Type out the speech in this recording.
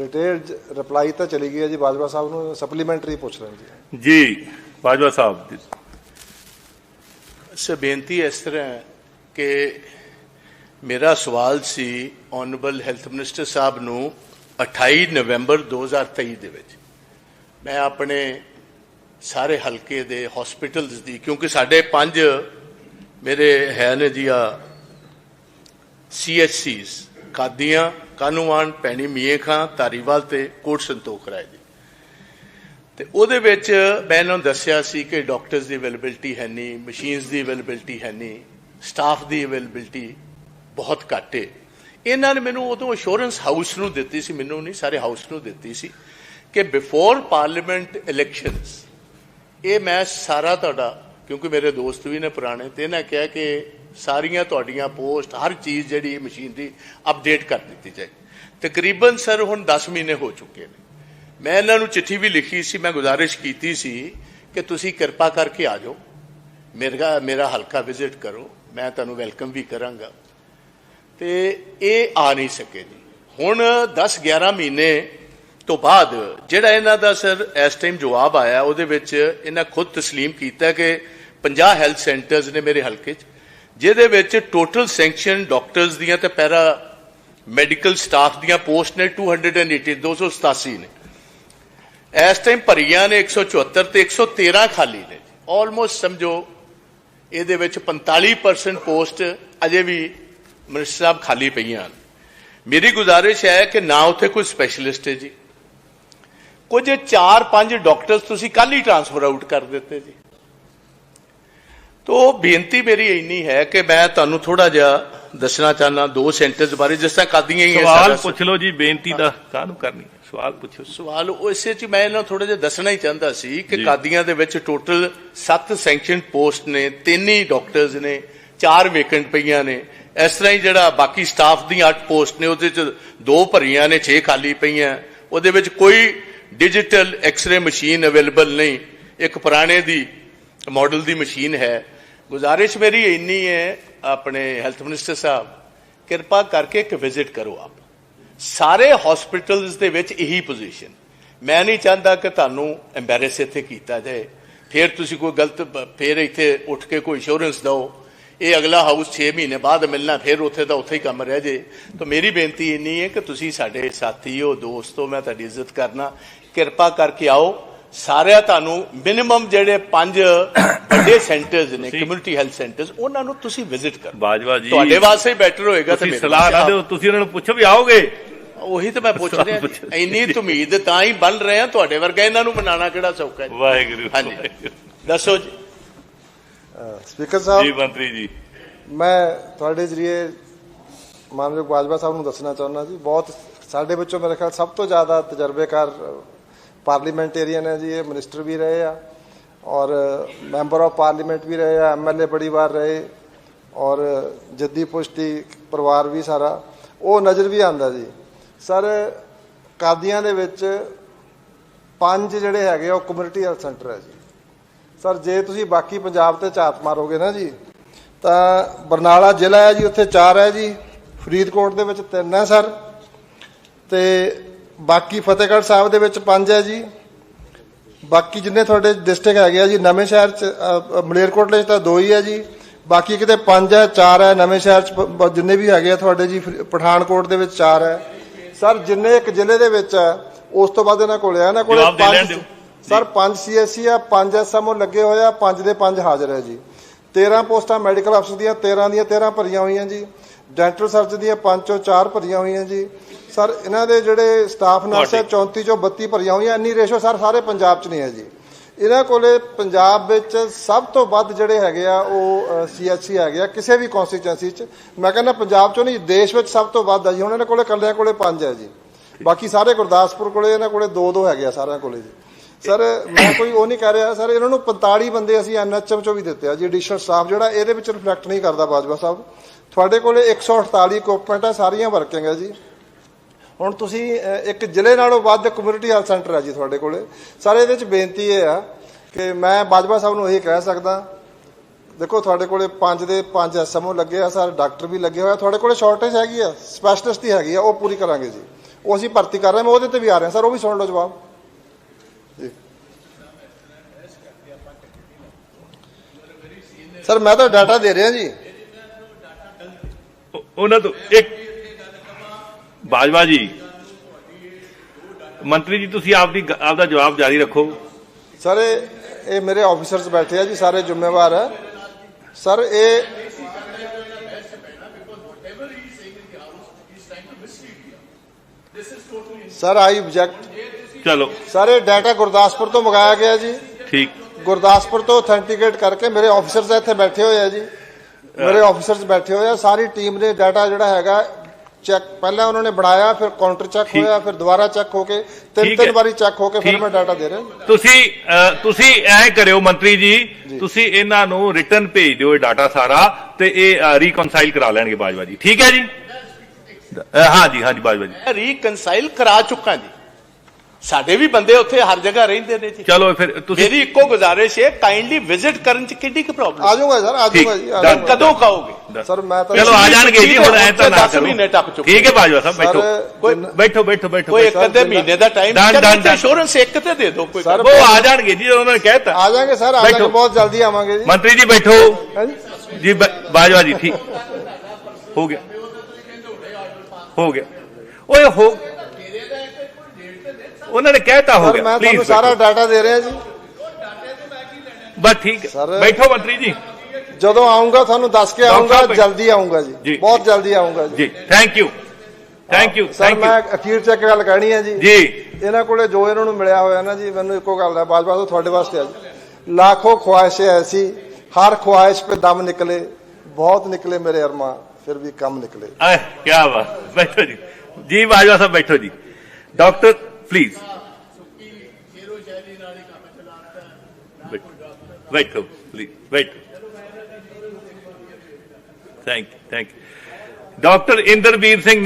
Detail reply ਤਾਂ ਚਲੀ ਗਈ ਹੈ ਜੀ ਬਾਜਵਾ ਸਾਹਿਬ ਨੂੰ ਸਪਲੀਮੈਂਟਰੀ ਪੁੱਛ ਲੈਣ ਜੀ ਜੀ ਬਾਜਵਾ ਸਾਹਿਬ ਜੀ। ਸੋ ਬੇਨਤੀ ਇਸ ਤਰ੍ਹਾਂ ਹੈ ਕਿ ਮੇਰਾ ਸਵਾਲ ਸੀ ਆਨਰੇਬਲ ਹੈਲਥ ਮਿਨਿਸਟਰ ਸਾਹਿਬ ਨੂੰ 28 ਨਵੰਬਰ 2023 ਦੇ ਵਿੱਚ ਮੈਂ ਆਪਣੇ ਸਾਰੇ ਹਲਕੇ ਦੇ ਹਸਪੀਟਲਸ ਦੀ ਕਿਉਂਕਿ ਸਾਡੇ ਪੰਜ ਮੇਰੇ ਹੈ ਨੇ ਜੀ ਆ ਸੀਐਚਸੀਸ ਕਾਦੀਆਂ, ਕਾਨੂੰਵਾਨ ਪੈਣੀ ਮੀਏ ਖਾਂ, ਧਾਰੀਵਾਲ ਤੇ ਕੋਟ ਸੰਤੋਖ ਰਾਏ ਦੀ। ਤੇ ਉਹਦੇ ਵਿੱਚ ਮੈਂ ਇਹਨਾਂ ਨੂੰ ਦੱਸਿਆ ਸੀ ਕਿ ਡਾਕਟਰਸ ਦੀ ਅਵੇਲੇਬਿਲਟੀ ਹੈ ਨਹੀਂ ਮਸ਼ੀਨਸ ਦੀ ਅਵੇਲੇਬਿਲਟੀ ਹੈ ਨਹੀਂ ਸਟਾਫ ਦੀ ਅਵੇਲੇਬਿਲਟੀ ਬਹੁਤ ਘੱਟ ਹੈ ਇਹਨਾਂ ਨੇ ਮੈਨੂੰ ਉਦੋਂ ਅਸ਼ੋਰੈਂਸ ਹਾਊਸ ਨੂੰ ਦਿੱਤੀ ਸੀ, ਮੈਨੂੰ ਨਹੀਂ, ਸਾਰੇ ਹਾਊਸ ਨੂੰ ਦਿੱਤੀ ਸੀ ਕਿ ਬਿਫੋਰ ਪਾਰਲੀਮੈਂਟ ਇਲੈਕਸ਼ਨਸ ਇਹ ਮੈਂ ਸਾਰਾ ਤੁਹਾਡਾ ਕਿਉਂਕਿ ਮੇਰੇ ਦੋਸਤ ਵੀ ਨੇ ਪੁਰਾਣੇ ਤੇ ਇਹਨਾਂ ਕਿਹਾ ਕਿ ਸਾਰੀਆਂ ਤੁਹਾਡੀਆਂ ਪੋਸਟ ਹਰ ਚੀਜ਼ ਜਿਹੜੀ ਮਸ਼ੀਨ ਦੀ ਅਪਡੇਟ ਕਰ ਦਿੱਤੀ ਜਾਏ ਤਕਰੀਬਨ ਸਰ ਹੁਣ 10 ਮਹੀਨੇ ਹੋ ਚੁੱਕੇ ਨੇ ਮੈਂ ਇਹਨਾਂ ਨੂੰ ਚਿੱਠੀ ਵੀ ਲਿਖੀ ਸੀ ਮੈਂ ਗੁਜ਼ਾਰਿਸ਼ ਕੀਤੀ ਸੀ ਕਿ ਤੁਸੀਂ ਕਿਰਪਾ ਕਰਕੇ ਆ ਜਾਓ ਮੇਰਾ ਮੇਰਾ ਹਲਕਾ ਵਿਜ਼ਿਟ ਕਰੋ ਮੈਂ ਤੁਹਾਨੂੰ ਵੈਲਕਮ ਵੀ ਕਰਾਂਗਾ ਤੇ ਇਹ ਆ ਨਹੀਂ ਸਕੇ ਜੀ ਹੁਣ 10 11 ਮਹੀਨੇ ਤੋਂ ਬਾਅਦ ਜਿਹੜਾ ਇਹਨਾਂ ਦਾ ਸਰ ਇਸ ਟਾਈਮ ਜਵਾਬ ਆਇਆ ਉਹਦੇ ਵਿੱਚ ਇਹਨਾਂ ਖੁਦ تسلیم ਕੀਤਾ ਕਿ 50 ਹੈਲਥ ਸੈਂਟਰਸ ਨੇ ਮੇਰੇ ਹਲਕੇ 'ਚ, ਜਿਹਦੇ ਵਿੱਚ ਟੋਟਲ ਸੈਂਕਸ਼ਨ ਡਾਕਟਰਸ ਦੀਆਂ ਤੇ ਪੈਰਾ ਮੈਡੀਕਲ ਸਟਾਫ ਦੀਆਂ ਪੋਸਟ ਨੇ 280 287 ਨੇ। ਇਸ ਟਾਈਮ ਭਰੀਆਂ ਨੇ 174 ਤੇ 113 ਖਾਲੀ ਨੇ। ਆਲਮੋਸਟ ਸਮਝੋ, ਇਹਦੇ ਵਿੱਚ 45% ਪੋਸਟ ਅਜੇ ਵੀ ਮਿਨਿਸਟਰ ਸਾਹਿਬ ਖਾਲੀ ਪਈਆਂ ਹਨ। ਮੇਰੀ ਗੁਜ਼ਾਰਿਸ਼ ਹੈ ਕਿ ਨਾ ਉੱਥੇ ਕੋਈ ਸਪੈਸ਼ਲਿਸਟ ਹੈ ਜੀ। ਕੁਝ 4-5 ਡਾਕਟਰਸ ਤੁਸੀਂ ਕੱਲ ਹੀ ਟ੍ਰਾਂਸਫਰ ਆਊਟ ਕਰ ਦਿੱਤੇ ਜੀ। ਤੋ ਬੇਨਤੀ ਮੇਰੀ ਇੰਨੀ ਹੈ ਕਿ ਮੈਂ ਤੁਹਾਨੂੰ ਥੋੜਾ ਜਿਹਾ ਦੱਸਣਾ ਚਾਹਨਾ ਦੋ ਸੈਂਟਰਸ ਬਾਰੇ ਜਿਸ ਤਰ੍ਹਾਂ ਕਾਦੀਆਂ ਹੀ ਹੈ ਸਵਾਲ ਪੁੱਛ ਲਓ ਜੀ ਬੇਨਤੀ ਦਾ ਕਾਹਨੂੰ ਕਰਨੀ? ਸਵਾਲ ਪੁੱਛੋ। ਸਵਾਲ ਉਹ ਇਸੇ ਚ ਮੈਂ ਇਹਨਾਂ ਥੋੜਾ ਜਿਹਾ ਦੱਸਣਾ ਹੀ ਚਾਹੁੰਦਾ ਸੀ ਕਿ। ਕਾਦੀਆਂ ਦੇ ਵਿੱਚ ਟੋਟਲ 7 ਸੈਂਕਸ਼ਨ ਪੋਸਟ ਨੇ ਤਿੰਨ ਹੀ ਡਾਕਟਰਸ ਨੇ ਚਾਰ ਵੇਕੈਂਟ ਪਈਆਂ ਨੇ। ਇਸ ਤਰ੍ਹਾਂ ਹੀ ਜਿਹੜਾ ਬਾਕੀ ਸਟਾਫ ਦੀਆਂ 8 ਪੋਸਟ ਨੇ ਉਹਦੇ ਚ ਦੋ ਭਰੀਆਂ ਨੇ 6 ਖਾਲੀ ਪਈਆਂ। ਉਹਦੇ ਵਿੱਚ ਕੋਈ ਡਿਜੀਟਲ ਐਕਸ-ਰੇ ਮਸ਼ੀਨ ਅਵੇਲੇਬਲ ਨਹੀਂ। ਇੱਕ ਪੁਰਾਣੇ ਦੀ ਮਾਡਲ ਦੀ ਮਸ਼ੀਨ ਹੈ। ਗੁਜ਼ਾਰਿਸ਼ ਮੇਰੀ ਇੰਨੀ ਹੈ, ਆਪਣੇ ਹੈਲਥ ਮਿਨਿਸਟਰ ਸਾਹਿਬ, ਕਿਰਪਾ ਕਰਕੇ ਇੱਕ ਵਿਜ਼ਿਟ ਕਰੋ ਆਪ। ਸਾਰੇ ਹਸਪੀਟਲਸ ਦੇ ਵਿੱਚ ਇਹੀ ਪੋਜੀਸ਼ਨ ਮੈਂ ਨਹੀਂ ਚਾਹੁੰਦਾ ਕਿ ਤੁਹਾਨੂੰ ਐਮਬੈਰੈਸ ਇੱਥੇ ਕੀਤਾ ਜਾਏ। ਫਿਰ ਤੁਸੀਂ ਕੋਈ ਗਲਤ, ਫਿਰ ਇੱਥੇ ਉੱਠ ਕੇ ਕੋਈ ਇੰਸ਼ੋਰੈਂਸ ਦਿਓ। ਇਹ ਅਗਲਾ ਹਾਊਸ 6 ਮਹੀਨੇ ਬਾਅਦ ਮਿਲਣਾ, ਫਿਰ ਉੱਥੇ ਦਾ ਉੱਥੇ ਹੀ ਕੰਮ ਰਹਿ ਜੇ। ਤਾਂ ਮੇਰੀ ਬੇਨਤੀ ਇੰਨੀ ਹੈ ਕਿ ਤੁਸੀਂ ਸਾਡੇ ਸਾਥੀ ਹੋ ਦੋਸਤ ਹੋ ਮੈਂ ਤੁਹਾਡੀ ਇੱਜ਼ਤ ਕਰਨਾ। ਕਿਰਪਾ ਕਰਕੇ ਆਓ। ਸਾਰਿਆਂ ਤੁਹਾਨੂੰ ਮਿਨੀਮਮ ਜਿਹੜੇ ਪੰਜ ਵੱਡੇ ਸੈਂਟਰਸ ਨੇ ਕਮਿਊਨਿਟੀ ਹੈਲਥ ਸੈਂਟਰਸ ਉਹਨਾਂ ਨੂੰ ਤੁਸੀਂ ਵਿਜ਼ਿਟ ਕਰੋ ਬਾਜਵਾ ਜੀ ਤੁਹਾਡੇ ਵਾਸਤੇ ਬੈਟਰ ਹੋਏਗਾ ਤੇ ਤੁਸੀਂ ਮੇਰੇ ਸਲਾਹ ਨਾ ਦਿਓ ਤੁਸੀਂ ਉਹਨਾਂ ਨੂੰ ਪੁੱਛੋ ਵੀ ਆਓਗੇ ਉਹੀ ਤਾਂ ਮੈਂ ਪੁੱਛ ਰਿਹਾ ਜੀ। ਇੰਨੀ ਉਮੀਦ ਤਾਂ ਹੀ ਬਣ ਰਹੇ ਆ ਤੁਹਾਡੇ ਵਰਗਾ ਇਹਨਾਂ ਨੂੰ ਮਨਾਣਾ ਕਿਹੜਾ ਸੌਖਾ ਹੈ ਜੀ? ਵਾਹਿਗੁਰੂ ਹਾਂਜੀ। ਦੱਸੋ ਜੀ ਸਪੀਕਰ ਜੀ ਸਾਹਿਬ ਮੰਤਰੀ ਜੀ ਮੈਂ ਤੁਹਾਡੇ ਜਰੀਏ ਮਾਨਯੋਗ ਬਾਜਵਾ ਸਾਹਿਬ ਨੂੰ ਦੱਸਣਾ ਚਾਹੁੰਦਾ ਜੀ ਬਹੁਤ ਸਾਡੇ ਵਿੱਚੋਂ ਮੇਰੇ ਖਿਆਲ ਸਭ ਤੋਂ ਜ਼ਿਆਦਾ ਤਜਰਬੇਕਾਰ ਪਾਰਲੀਮੈਂਟੇਰੀਅਨ ਹੈ ਜੀ, ਇਹ ਮਿਨਿਸਟਰ ਵੀ ਰਹੇ ਆ ਔਰ ਮੈਂਬਰ ਆਫ ਪਾਰਲੀਮੈਂਟ ਵੀ ਰਹੇ ਆ ਐਮਐਲਏ ਬੜੀ ਵਾਰ ਰਹੇ ਔਰ ਜੱਦੀ ਪੁਸ਼ਤੀ ਪਰਿਵਾਰ ਵੀ ਸਾਰਾ, ਉਹ ਨਜ਼ਰ ਵੀ ਆਂਦਾ ਜੀ। ਸਰ, ਕਾਦੀਆਂ ਦੇ ਵਿੱਚ ਪੰਜ ਜਿਹੜੇ ਹੈਗੇ ਆ, ਉਹ ਕਮਿਊਨਿਟੀ ਹੈਲਥ ਸੈਂਟਰ ਹੈ ਜੀ। ਸਰ, ਜੇ ਤੁਸੀਂ ਬਾਕੀ ਪੰਜਾਬ ਤੇ ਝਾਤ ਮਾਰੋਗੇ ਨਾ ਜੀ, ਤਾਂ ਬਰਨਾਲਾ ਜ਼ਿਲ੍ਹਾ ਹੈ ਜੀ, ਉੱਥੇ ਚਾਰ ਹੈ ਜੀ, ਫਰੀਦਕੋਟ ਦੇ ਵਿੱਚ ਤਿੰਨ ਹੈ ਸਰ, ਤੇ ਬਾਕੀ ਫਤਿਹਗੜ੍ਹ ਸਾਹਿਬ ਦੇ ਵਿੱਚ 5 ਹੈ ਜੀ। ਬਾਕੀ ਜਿੰਨੇ ਤੁਹਾਡੇ ਡਿਸਟ੍ਰਿਕਟ ਹੈਗੇ ਆ ਜੀ ਨਵੇਂ ਸ਼ਹਿਰ ਚ ਅ, ਮਲੇਰਕੋਟਲੇ ਚ ਤਾਂ 2 ਹੀ ਹੈ ਜੀ। ਬਾਕੀ ਕਿਤੇ 5 ਹੈ 4 ਹੈ ਨਵੇਂ ਸ਼ਹਿਰ ਚ ਪ- ਜਿੰਨੇ ਵੀ ਹੈਗੇ ਆ ਤੁਹਾਡੇ ਜੀ ਫਰੀ- ਪਠਾਨਕੋਟ ਦੇ ਵਿੱਚ 4 ਹੈ। ਸਰ ਜਿੰਨੇ ਇੱਕ ਜ਼ਿਲ੍ਹੇ ਦੇ ਵਿੱਚ ਹੈ ਉਸ ਤੋਂ ਬਾਅਦ ਇਹਨਾਂ ਕੋਲੇ ਆ। ਇਹਨਾਂ ਕੋਲੇ ਜਵਾਬ ਦੇ ਲੈਣ ਪੰਜ ਦਿਓ। ਸਰ 5 ਸੀਐਸਸੀ ਆ 5 ਐਸਐਮਓ ਲੱਗੇ ਹੋਏ ਆ 5 ਦੇ 5 ਹਾਜ਼ਰ ਹੈ ਜੀ। 13 ਪੋਸਟਾਂ ਮੈਡੀਕਲ ਅਫਸਰ ਦੀਆਂ 13 ਦੀਆਂ 13 ਭਰੀਆਂ ਹੋਈਆਂ ਜੀ। ਡੈਂਟਲ ਸਰਜਨ ਦੀਆਂ 5 ਚੋਂ 4 ਭਰੀਆਂ ਹੋਈਆਂ ਜੀ। ਸਰ ਇਹਨਾਂ ਦੇ ਜਿਹੜੇ ਸਟਾਫ ਨਰਸ ਹੈ 34 ਚੋਂ 32 ਭਰੀਆਂ ਹੋਈਆਂ ਇੰਨੀ ਰੇਸ਼ੋ ਸਰ ਸਾਰੇ ਪੰਜਾਬ 'ਚ ਨਹੀਂ ਹੈ ਜੀ। ਇਹਨਾਂ ਕੋਲੇ ਪੰਜਾਬ ਵਿੱਚ ਸਭ ਤੋਂ ਵੱਧ ਜਿਹੜੇ ਹੈਗੇ ਆ ਉਹ ਸੀਐਚਸੀ ਹੈਗੇ ਆ ਕਿਸੇ ਵੀ ਕਨਸਟੀਚੁਐਂਸੀ 'ਚ। ਮੈਂ ਕਹਿੰਦਾ ਪੰਜਾਬ 'ਚੋਂ ਨਹੀਂ ਦੇਸ਼ ਵਿੱਚ ਸਭ ਤੋਂ ਵੱਧ ਆ ਜੀ। ਹੁਣ ਇਹਨਾਂ ਕੋਲੇ ਕੱਲਿਆਂ ਕੋਲੇ 5 ਹੈ ਜੀ। ਬਾਕੀ ਸਾਰੇ ਗੁਰਦਾਸਪੁਰ ਕੋਲੇ ਇਹਨਾਂ ਕੋਲੇ 2-2 ਹੈਗੇ ਆ ਸਾਰਿਆਂ ਕੋਲੇ ਜੀ। ਸਰ ਮੈਂ ਕੋਈ ਉਹ ਨਹੀਂ ਕਹਿ ਰਿਹਾ ਸਰ ਇਹਨਾਂ ਨੂੰ 45 ਬੰਦੇ ਅਸੀਂ ਐਨਐਚਐਮ ਚੋਂ ਵੀ ਦਿੱਤੇ ਆ ਜੀ ਐਡੀਸ਼ਨਲ ਸਟਾਫ ਜਿਹੜਾ ਇਹਦੇ ਵਿੱਚ ਰਿਫਲੈਕਟ ਨਹੀਂ ਕਰਦਾ ਬਾਜਵਾ ਸਾਹਿਬ। ਤੁਹਾਡੇ ਕੋਲੇ 148 ਇਕਵਿਪਮੈਂਟ ਆ, ਸਾਰੀਆਂ ਵਰਕਿੰਗ ਹੈ ਜੀ। ਹੁਣ ਤੁਸੀਂ ਇੱਕ ਜ਼ਿਲ੍ਹੇ ਨਾਲੋਂ ਵੱਧ ਕਮਿਊਨਿਟੀ ਹੈਲਥ ਸੈਂਟਰ ਹੈ ਜੀ ਤੁਹਾਡੇ ਕੋਲੇ। ਸਰ ਇਹਦੇ ਵਿੱਚ ਬੇਨਤੀ ਇਹ ਆ ਕਿ ਮੈਂ ਬਾਜਵਾ ਸਾਹਿਬ ਨੂੰ ਇਹ ਕਹਿ ਸਕਦਾ, ਦੇਖੋ ਤੁਹਾਡੇ ਕੋਲੇ ਪੰਜ ਦੇ 5 ਐਸਐਮਓ ਲੱਗੇ ਆ, ਸਰ, ਡਾਕਟਰ ਵੀ ਲੱਗੇ ਹੋਏ ਆ। ਤੁਹਾਡੇ ਕੋਲੇ ਸ਼ਾਰਟੇਜ ਹੈਗੀ ਆ ਸਪੈਸ਼ਲਿਸਟ ਹੀ ਹੈਗੀ ਆ, ਉਹ ਪੂਰੀ ਕਰਾਂਗੇ ਜੀ। ਉਹ ਅਸੀਂ ਭਰਤੀ ਕਰ ਰਹੇ ਮੈਂ ਉਹਦੇ ਤੇ ਵੀ ਆ ਰਿਹਾ, ਸਰ, ਉਹ ਵੀ ਸੁਣ ਲਓ ਜਵਾਬ। ਜੀ। ਸਰ, ਮੈਂ ਤਾਂ ਡਾਟਾ ਦੇ ਰਿਹਾ ਜੀ। ਉਹਨਾਂ ਤੋਂ ਇੱਕ ਬਾਜਵਾ ਜੀ ਮੰਤਰੀ ਜੀ ਤੁਸੀਂ ਆਪਦੀ ਗ- ਆਪਦਾ ਜਵਾਬ ਜਾਰੀ ਰੱਖੋ ਸਰ ਇਹ ਇਹ ਮੇਰੇ ਆਫੀਸਰਸ ਬੈਠੇ ਆ ਜੀ ਸਾਰੇ ਜ਼ਿੰਮੇਵਾਰ ਹੈ ਸਰ ਇਹ ਸਰ ਆਈ ਆਬਜੈਕਟ ਚਲੋ ਸਰ ਇਹ ਡਾਟਾ ਗੁਰਦਾਸਪੁਰ ਤੋਂ ਮੰਗਾਇਆ ਗਿਆ ਜੀ ਠੀਕ ਗੁਰਦਾਸਪੁਰ ਤੋਂ ਅਥੈਂਟੀਕੇਟ ਕਰਕੇ ਮੇਰੇ ਆਫੀਸਰਸ ਇੱਥੇ ਬੈਠੇ ਹੋਏ ਆ ਜੀ ਮੇਰੇ ਆਫੀਸਰਸ ਬੈਠੇ ਹੋਏ ਆ ਸਾਰੀ ਟੀਮ ਨੇ ਡਾਟਾ ਜਿਹੜਾ ਹੈਗਾ ਚੈੱਕ ਪਹਿਲਾਂ ਉਹਨਾਂ ਨੇ ਬਣਾਇਆ ਫਿਰ ਕਾਊਂਟਰ ਚੈੱਕ। ਹੋਇਆ ਫਿਰ ਦੁਬਾਰਾ ਚੈੱਕ ਹੋ ਕੇ ਤਿੰਨ ਤਿੰਨ। ਵਾਰੀ ਚੈੱਕ ਹੋ ਕੇ ਫਿਰ। ਮੈਂ ਡਾਟਾ ਦੇ ਰਿਹਾ ਤੁਸੀਂ ਤੁਸੀਂ ਐ ਕਰਿਓ ਮੰਤਰੀ ਜੀ ਤੁਸੀਂ ਇਹਨਾਂ ਨੂੰ ਰਿਟਰਨ ਭੇਜ ਦਿਓ ਇਹ ਡਾਟਾ ਸਾਰਾ ਤੇ ਇਹ ਰੀਕਨਸਾਈਲ ਕਰਾ ਲੈਣਗੇ ਬਾਜਵਾ ਜੀ ਠੀਕ ਹੈ ਜੀ ਹਾਂ ਜੀ ਹਾਂ ਜੀ ਬਾਜਵਾ ਜੀ ਰੀਕਨਸਾਈਲ ਕਰਾ ਚੁੱਕਾ ਜੀ ਸਾਡੇ ਵੀ ਬੰਦੇ ਉੱਥੇ ਹਰ ਜਗ੍ਹਾ ਰਹਿੰਦੇ ਨੇ ਜੀ ਚਲੋ ਫਿਰ ਤੁਸੀਂ ਮੇਰੀ ਇੱਕੋ ਗੁਜ਼ਾਰਿਸ਼ ਹੈ ਕਾਈਂਡਲੀ ਵਿਜ਼ਿਟ ਕਰਨ ਚ ਕਿੰਨੀ ਕੁ ਆ ਪ੍ਰੋਬਲਮ ਜਾਊਗਾ ਸਰ ਆ ਠੀਕ। ਜਾਊਗਾ ਜੀ ਆ Done। ਜਾਊਗਾ। ਕਦੋਂ ਖਾਓਗੇ ਸਰ ਮੈਂ ਤਾਂ ਚਲੋ ਆ ਜਾਣਗੇ ਜੀ ਹੁਣ ਐ ਤਾਂ ਨਾ ਦਸ ਮਹੀਨੇ ਟੱਪ ਕਰੋ ਚੁੱਕੇ। ਠੀਕ ਹੈ ਬਾਜਵਾ ਸਾਹਿਬ ਬੈਠੋ ਕੋਈ- ਜਿੰਨਾ- ਬੈਠੋ ਬੈਠੋ ਬੈਠੋ ਕੋਈ ਇੱਕ ਬੈਠੋ। ਅੱਧੇ ਮਹੀਨੇ ਦਾ time Done, done, done. Insurance ਇੱਕ ਤੇ ਦੇ ਦਿਓ ਕੋਈ Sir, ਉਹ ਆ ਜਾਣਗੇ ਜੀ ਉਹਨਾਂ ਨੇ ਕਹਿਤਾ ਆ ਜਾਾਂਗੇ ਸਰ ਆ ਬੈਠੋ। ਜਾਾਂਗੇ ਬਹੁਤ ਜਲਦੀ ਆਵਾਂਗੇ ਜੀ ਮੰਤਰੀ ਜੀ ਬੈਠੋ ਹਾਂਜੀ ਜੀ ਬ- ਬਾਜਵਾ ਜੀ ਠੀਕ ਹੋ ਗਿਆ ਹੋ ਗਿਆ ਓਏ ਹੋ ਉਹਨਾਂ ਨੇ ਕਹਿਤਾ ਹੋ ਗਿਆ। ਮੈਂ ਤੁਹਾਨੂੰ ਸਾਰਾ ਡਾਟਾ ਦੇ ਰਿਹਾ ਜੀ। ਬਸ ਠੀਕ ਹੈ। ਬੈਠੋ ਮੰਤਰੀ ਜੀ। ਜਦੋਂ ਆਉਂਗਾ ਤੁਹਾਨੂੰ ਦੱਸ ਕੇ ਆਉਂਗਾ ਜਲਦੀ ਆਉਂਗਾ ਜੀ। ਬਹੁਤ ਜਲਦੀ ਆਉਂਗਾ ਜੀ। Thank you thank you sir ਮੈਂ ਅਖੀਰ ਚ ਗੱਲ ਕਹਿਣੀ ਹੈ ਜੀ। ਜੀ। ਇਹਨਾਂ ਕੋਲੇ ਜੋ ਇਹਨਾਂ ਨੂੰ ਮਿਲਿਆ ਹੋਇਆ ਨਾ ਜੀ ਮੈਨੂੰ ਇੱਕੋ ਗੱਲ ਦਾ ਬਾਜਵਾ ਤੋਂ ਤੁਹਾਡੇ ਵਾਸਤੇ ਆ ਜੀ। ਲੱਖੋ ਖੁਆਇਸ਼ੇ ਐਸੀ ਹਰ ਖੁਆਇਸ਼ 'ਤੇ ਦਮ ਨਿਕਲੇ ਬਹੁਤ ਨਿਕਲੇ ਮੇਰੇ ਅਰਮਾਂ ਫਿਰ ਵੀ ਕੰਮ ਨਿਕਲੇ। ਆਹ ਕੀ ਬਾਤ। ਬੈਠੋ ਜੀ। ਜੀ ਬਾਜਵਾ ਸਾਹਿਬ ਬੈਠੋ ji. Doctor Please. Wait, wait, please. Wait. Thank you, thank you. Dr. Inderveer Singh